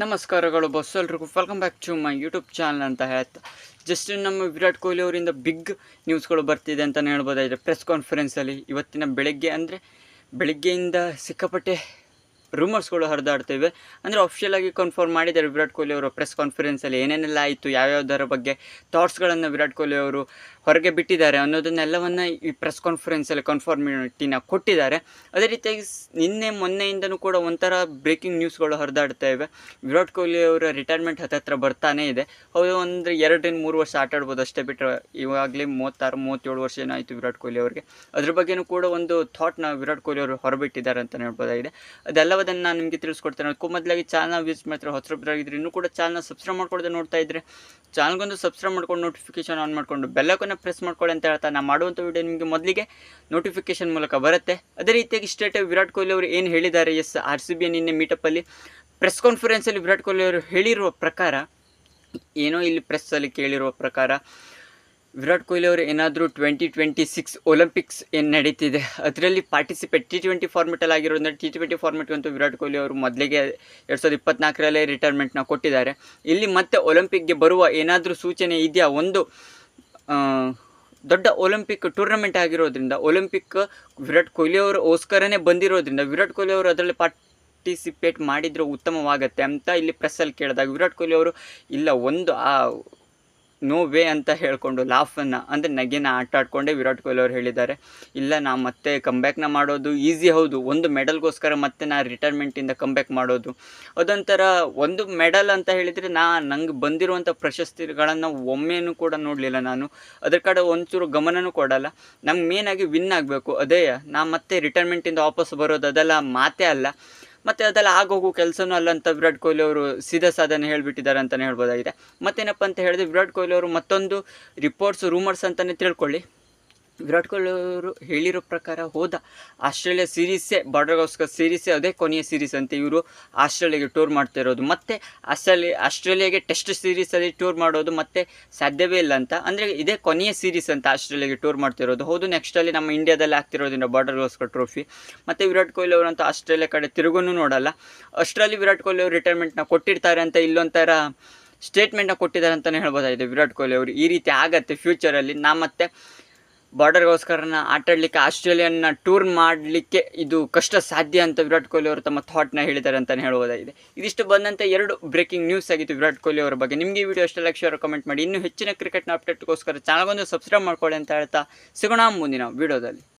ನಮಸ್ಕಾರಗಳು ಬಸ್ ಎಲ್ರಿಗೂ. Welcome back to my YouTube channel ಅಂತ ಹೇಳ್ತಾ. ಜಸ್ಟ್ ನಮ್ಮ ವಿರಾಟ್ ಕೊಹ್ಲಿ ಅವರಿಂದ ಬಿಗ್ ನ್ಯೂಸ್ಗಳು ಬರ್ತಿದೆ ಅಂತಲೇ ಹೇಳ್ಬೋದಾಗಿದೆ ಪ್ರೆಸ್ ಕಾನ್ಫರೆನ್ಸಲ್ಲಿ ಇವತ್ತಿನ ಬೆಳಗ್ಗೆ ಅಂದರೆ ಬೆಳಗ್ಗೆಯಿಂದ ಸಿಕ್ಕಾಪಟ್ಟೆ ರೂಮರ್ಸ್ಗಳು ಹರಿದಾಡ್ತಿವೆ. ಅಂದರೆ ಆಗಿ ಕನ್ಫರ್ಮ್ ಮಾಡಿದ್ದಾರೆ ವಿರಾಟ್ ಕೊಹ್ಲಿ ಅವರು ಪ್ರೆಸ್ ಕಾನ್ಫರೆನ್ಸಲ್ಲಿ ಏನೇನೆಲ್ಲ ಆಯಿತು, ಯಾವ್ಯಾವುದರ ಬಗ್ಗೆ ಥಾಟ್ಸ್ಗಳನ್ನು ವಿರಾಟ್ ಕೊಹ್ಲಿ ಅವರು ಹೊರಗೆ ಬಿಟ್ಟಿದ್ದಾರೆ ಅನ್ನೋದನ್ನೆಲ್ಲವನ್ನು ಈ ಪ್ರೆಸ್ ಕಾನ್ಫರೆನ್ಸಲ್ಲಿ ಕನ್ಫರ್ಮಿಟಿನ ಕೊಟ್ಟಿದ್ದಾರೆ. ಅದೇ ರೀತಿಯಾಗಿ ನಿನ್ನೆ ಮೊನ್ನೆಯಿಂದನೂ ಕೂಡ ಒಂಥರ ಬ್ರೇಕಿಂಗ್ ನ್ಯೂಸ್ಗಳು ಹರಿದಾಡ್ತಾ ಇವೆ. ವಿರಾಟ್ ಕೊಹ್ಲಿ ಅವರ ರಿಟೈರ್ಮೆಂಟ್ ಹತ್ತತ್ರ ಬರ್ತಾನೇ ಇದೆ. ಅವರು ಅಂದರೆ ಎರಡರಿಂದ ಮೂರು ವರ್ಷ ಆಟ ಆಡ್ಬೋದು ಅಷ್ಟೇ ಬಿಟ್ಟರೆ ಇವಾಗಲೇ ಮೂವತ್ತಾರು, ಮೂವತ್ತೇಳು ವರ್ಷ ಏನಾಯಿತು ವಿರಾಟ್ ಕೊಹ್ಲಿ ಅವರಿಗೆ. ಅದ್ರ ಬಗ್ಗೆನೂ ಕೂಡ ಒಂದು ಥಾಟ್ನ ವಿರಾಟ್ ಕೊಹ್ಲಿ ಅವರು ಹೊರಬಿಟ್ಟಿದ್ದಾರೆ ಅಂತ ಹೇಳ್ಬೋದಾಗಿದೆ. ಅದೆಲ್ಲವದನ್ನು ನಾನು ನಿಮಗೆ ತಿಳಿಸ್ಕೊಡ್ತೇನೆ. ಅದಕ್ಕೂ ಮೊದಲಾಗಿ ಚಾನಲ್ ಯೂಸ್ ಮಾಡ್ತಾರೆ ಹೊಸಬ್ರಾಗಿದ್ರೆ ಇನ್ನೂ ಕೂಡ ಚಾನಲ್ ಸಬ್ಸ್ಕ್ರೈಬ್ ಮಾಡ್ಕೊಳ್ಳದೆ ನೋಡ್ತಾ ಇದ್ರೆ ಚಾನಲ್ಗೊಂದು ಸಬ್ಸ್ಕ್ರೈಬ್ ಮಾಡ್ಕೊಂಡು ನೋಟಿಫಿಕೇಶನ್ ಆನ್ ಮಾಡಿಕೊಂಡು ಬೆಲ್ಲಕ್ಕನ್ನು ಪ್ರೆಸ್ ಮಾಡ್ಕೊಳ್ಳಿ ಅಂತ ಹೇಳ್ತಾ ನಾನು ಮಾಡುವಂಥ ವಿಡಿಯೋ ನಿಮಗೆ ಮೊದಲಿಗೆ ನೋಟಿಫಿಕೇಶನ್ ಮೂಲಕ ಬರುತ್ತೆ. ಅದೇ ರೀತಿಯಾಗಿ ಸ್ಟೇಟ್ ವಿರಾಟ್ ಕೊಹ್ಲಿ ಅವರು ಏನು ಹೇಳಿದ್ದಾರೆ? ಎಸ್ ಆರ್ ಸಿ ಬಿ ನಿನ್ನೆ ಮೀಟಪ್ಪಲ್ಲಿ ಪ್ರೆಸ್ ಕಾನ್ಫರೆನ್ಸಲ್ಲಿ ವಿರಾಟ್ ಕೊಹ್ಲಿ ಅವರು ಹೇಳಿರುವ ಪ್ರಕಾರ, ಏನೋ ಇಲ್ಲಿ ಪ್ರೆಸ್ಸಲ್ಲಿ ಕೇಳಿರುವ ಪ್ರಕಾರ ವಿರಾಟ್ ಕೊಹ್ಲಿ ಅವರು ಏನಾದರೂ ಟ್ವೆಂಟಿ ಟ್ವೆಂಟಿ ಸಿಕ್ಸ್ ಒಲಿಂಪಿಕ್ಸ್ ಏನು ನಡೀತಿದೆ? ಅದರಲ್ಲಿ ಪಾರ್ಟಿಸಿಪೇಟ್ ಟಿ ಟ್ವೆಂಟಿ ಫಾರ್ಮೆಟಲ್ಲಿ ಆಗಿರೋದ್ರಿಂದ ಟಿ ಟ್ವೆಂಟಿ ಫಾರ್ಮೆಟ್ ಅಂತೂ ವಿರಾಟ್ ಕೊಹ್ಲಿ ಅವರು ಮೊದಲಿಗೆ ಎರಡು ಸಾವಿರದ ಇಪ್ಪತ್ನಾಲ್ಕರಲ್ಲೇ ರಿಟೈರ್ಮೆಂಟ್ನ ಕೊಟ್ಟಿದ್ದಾರೆ. ಇಲ್ಲಿ ಮತ್ತೆ ಒಲಿಂಪಿಕ್ಗೆ ಬರುವ ಏನಾದರೂ ಸೂಚನೆ ಇದೆಯಾ? ಒಂದು ದೊಡ್ಡ ಒಲಿಂಪಿಕ್ ಟೂರ್ನಮೆಂಟ್ ಆಗಿರೋದ್ರಿಂದ ಒಲಿಂಪಿಕ್ ವಿರಾಟ್ ಕೊಹ್ಲಿ ಅವರು ಓಸ್ಕರನೇ ಬಂದಿರೋದ್ರಿಂದ, ವಿರಾಟ್ ಕೊಹ್ಲಿ ಅವರು ಅದರಲ್ಲಿ ಪಾರ್ಟಿಸಿಪೇಟ್ ಮಾಡಿದರೆ ಉತ್ತಮವಾಗತ್ತೆ ಅಂತ ಇಲ್ಲಿ ಪ್ರೆಸ್ಸಲ್ಲಿ ಕೇಳಿದಾಗ ವಿರಾಟ್ ಕೊಹ್ಲಿ ಅವರು, ಇಲ್ಲ, ಒಂದು, ಆ ನೋ ವೇ ಅಂತ ಹೇಳಿಕೊಂಡು ಲಾಫನ್ನು, ಅಂದರೆ ನಗೆನ ಆಟ ಆಡ್ಕೊಂಡೇ ವಿರಾಟ್ ಕೊಹ್ಲಿ ಅವರು ಹೇಳಿದ್ದಾರೆ. ಇಲ್ಲ, ನಾ ಮತ್ತೆ ಕಂಬ್ಯಾಕ್ನ ಮಾಡೋದು ಈಸಿ ಹೌದು. ಒಂದು ಮೆಡಲ್ಗೋಸ್ಕರ ಮತ್ತೆ ನಾ ರಿಟೈರ್ಮೆಂಟಿಂದ ಕಂಬ್ಯಾಕ್ ಮಾಡೋದು. ಅದೊಂಥರ ಒಂದು ಮೆಡಲ್ ಅಂತ ಹೇಳಿದರೆ ನಾ ನಂಗೆ ಬಂದಿರುವಂಥ ಪ್ರಶಸ್ತಿಗಳನ್ನು ಒಮ್ಮೆನೂ ಕೂಡ ನೋಡಲಿಲ್ಲ ನಾನು. ಅದ್ರ ಕಡೆ ಒಂಚೂರು ಗಮನನೂ ಕೊಡಲ್ಲ. ನಮ್ಗೆ ಮೇನಾಗಿ ವಿನ್ ಆಗಬೇಕು. ಅದೇ, ನಾ ಮತ್ತೆ ರಿಟೈರ್ಮೆಂಟಿಂದ ವಾಪಸ್ ಬರೋದು, ಅದೆಲ್ಲ ಮಾತೇ ಅಲ್ಲ. ಮತ್ತು ಅದೆಲ್ಲ ಆಗೋಗು ಕೆಲಸನೂ ಅಲ್ಲ ಅಂತ ವಿರಾಟ್ ಕೊಹ್ಲಿ ಅವರು ಸೀದಾ ಸಾಧನೆ ಹೇಳಿಬಿಟ್ಟಿದ್ದಾರೆ ಅಂತಲೇ ಹೇಳ್ಬೋದಾಗಿದೆ. ಮತ್ತೇನಪ್ಪ ಅಂತ ಹೇಳಿದ್ರೆ ವಿರಾಟ್ ಕೊಹ್ಲಿ ಅವರು ಮತ್ತೊಂದು ರಿಪೋರ್ಟ್ಸ್ ರೂಮರ್ಸ್ ಅಂತಲೇ ತಿಳ್ಕೊಳ್ಳಿ. ವಿರಾಟ್ ಕೊಹ್ಲಿ ಅವರು ಹೇಳಿರೋ ಪ್ರಕಾರ ಹೋದ ಆಸ್ಟ್ರೇಲಿಯಾ ಸೀರೀಸೇ, ಬಾರ್ಡರ್ಗೋಸ್ಕರ ಸೀರೀಸೇ ಅದೇ ಕೊನೆಯ ಸೀರೀಸ್ ಅಂತ ಇವರು ಆಸ್ಟ್ರೇಲಿಯಾಗೆ ಟೂರ್ ಮಾಡ್ತಾ ಇರೋದು. ಮತ್ತು ಆಸ್ಟ್ರೇಲಿ ಆಸ್ಟ್ರೇಲಿಯಾಗೆ ಟೆಸ್ಟ್ ಸೀರೀಸಲ್ಲಿ ಟೂರ್ ಮಾಡೋದು ಮತ್ತೆ ಸಾಧ್ಯವೇ ಇಲ್ಲ ಅಂತ. ಅಂದರೆ ಇದೇ ಕೊನೆಯ ಸೀರೀಸ್ ಅಂತ ಆಸ್ಟ್ರೇಲಿಯಾಗೆ ಟೂರ್ ಮಾಡ್ತಿರೋದು ಹೌದು ನೆಕ್ಸ್ಟಲ್ಲಿ ನಮ್ಮ ಇಂಡಿಯಾದಲ್ಲಿ ಆಗ್ತಿರೋದ್ರಿಂದ ಬಾರ್ಡರ್ಗೋಸ್ಕರ ಟ್ರೋಫಿ ಮತ್ತು ವಿರಾಟ್ ಕೊಹ್ಲಿ ಅವರಂತೂ ಆಸ್ಟ್ರೇಲಿಯಾ ಕಡೆ ತಿರುಗೂ ನೋಡಲ್ಲ. ಅಷ್ಟರಲ್ಲಿ ವಿರಾಟ್ ಕೊಹ್ಲಿ ಅವರು ರಿಟೈರ್ಮೆಂಟ್ನ ಕೊಟ್ಟಿರ್ತಾರೆ ಅಂತ ಇಲ್ಲೊಂಥರ ಸ್ಟೇಟ್ಮೆಂಟ್ನ ಕೊಟ್ಟಿದ್ದಾರೆ ಅಂತಲೇ ಹೇಳ್ಬೋದಾಗಿದೆ ವಿರಾಟ್ ಕೊಹ್ಲಿ ಅವರು. ಈ ರೀತಿ ಆಗತ್ತೆ ಫ್ಯೂಚರಲ್ಲಿ ನಾ ಮತ್ತೆ ಬಾರ್ಡರ್ಗೋಸ್ಕರನ ಆಟಾಡಲಿಕ್ಕೆ ಆಸ್ಟ್ರೇಲಿಯನ್ನ ಟೂರ್ ಮಾಡಲಿಕ್ಕೆ ಇದು ಕಷ್ಟ ಸಾಧ್ಯ ಅಂತ ವಿರಾಟ್ ಕೊಹ್ಲಿ ಅವರು ತಮ್ಮ ಥಾಟ್ನ ಹೇಳಿದ್ದಾರೆ ಅಂತಲೇ ಹೇಳುವುದಾಗಿದೆ. ಇದಿಷ್ಟು ಬಂದಂತೆ ಎರಡು ಬ್ರೇಕಿಂಗ್ ನ್ಯೂಸ್ ಆಗಿತ್ತು ವಿರಾಟ್ ಕೊಹ್ಲಿ ಅವರ ಬಗ್ಗೆ. ನಿಮಗೆ ಈ ವಿಡಿಯೋ ಎಷ್ಟು ಲಕ್ಷ ಕಮೆಂಟ್ ಮಾಡಿ. ಇನ್ನೂ ಹೆಚ್ಚಿನ ಕ್ರಿಕೆಟ್ನ ಅಪ್ಡೇಟ್ಗೋಸ್ಕರ ಚಾನಲ್ಗೊಂದು ಸಬ್ಸ್ಕ್ರೈಬ್ ಮಾಡ್ಕೊಳ್ಳಿ ಅಂತ ಹೇಳ್ತಾ ಸಿಗೋಣ ಮುಂದಿನ ವಿಡಿಯೋದಲ್ಲಿ